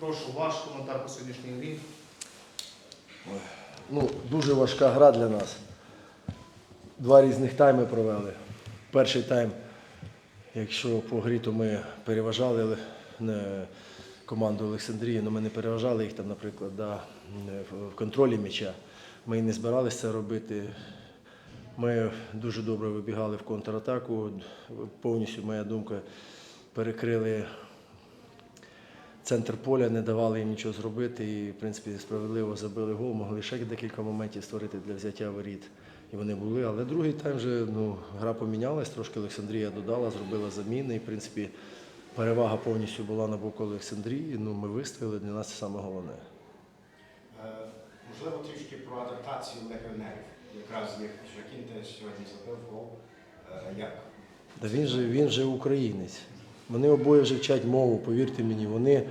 Прошу ваш коментар по сьогоднішній грі. Ну, Дуже важка гра для нас. Два різних тайми провели. Перший тайм, якщо по грі, то ми переважали команду Олександрії, але ми не переважали їх там, наприклад, да, в контролі м'яча. Ми не збиралися це робити. Ми дуже добре вибігали в контратаку. Повністю, моя думка, перекрили центр поля, не давали їм нічого зробити і, в принципі, справедливо забили гол, могли ще декілька моментів створити для взяття воріт. І вони були. Але другий тайм вже ну, гра помінялась, трошки Олександрія додала, зробила заміни. І, в принципі, перевага повністю була на боку Олександрії. Ну, ми вистояли, для нас це саме головне. Е, Можливо, трішки про адаптацію легіонерів. Якраз як Жакін теж сьогодні забив гол. Е, Як? Та він же, він же українець. Вони обоє вже вчать мову, повірте мені. Вони,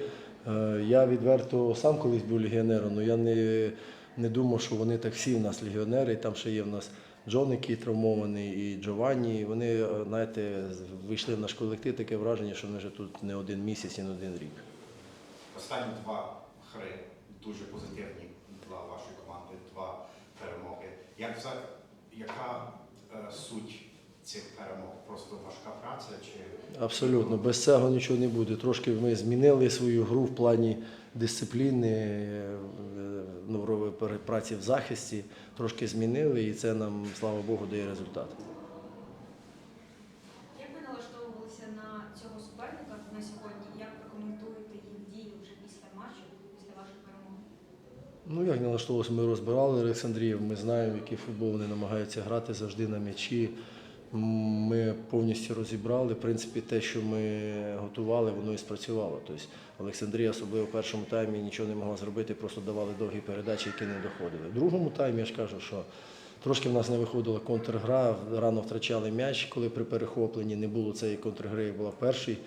е, я відверто сам колись був легіонером, але я не, не думав, що вони так всі в нас легіонери. І там ще є в нас Джон, який травмований, і Джованні. Вони, е, знаєте, вийшли в наш колектив, таке враження, що ми вже тут не один місяць і не один рік. Останні два гри дуже позитивні для вашої команди, два перемоги. Як яка е, суть цих перемог? Просто важка праця чи Абсолютно, без цього нічого не буде. Трошки ми змінили свою гру в плані дисципліни, ну, праці в захисті, трошки змінили, і це нам, слава Богу, дає результат. Як ви налаштовувалися на цього суперника на сьогодні? Як прокоментуєте їх дії вже після матчу, після вашої перемоги? Ну, як налаштовувалися, ми розбирали Олександріїв, ми знаємо, який футбол вони намагаються грати завжди на м'ячі. Ми повністю розібрали. В принципі, те, що ми готували, воно і спрацювало. Тобто Олександрія, особливо в першому таймі, нічого не могла зробити, просто давали довгі передачі, які не доходили. В другому таймі я ж кажу, що трошки в нас не виходила контргра, рано втрачали м'яч, коли при перехопленні не було цієї контргри, була в першій.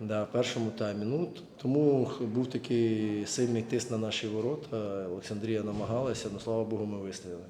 Да, в першому таймі. Ну, тому був такий сильний тиск на наші ворота. Олександрія намагалася, але слава Богу, ми вистояли.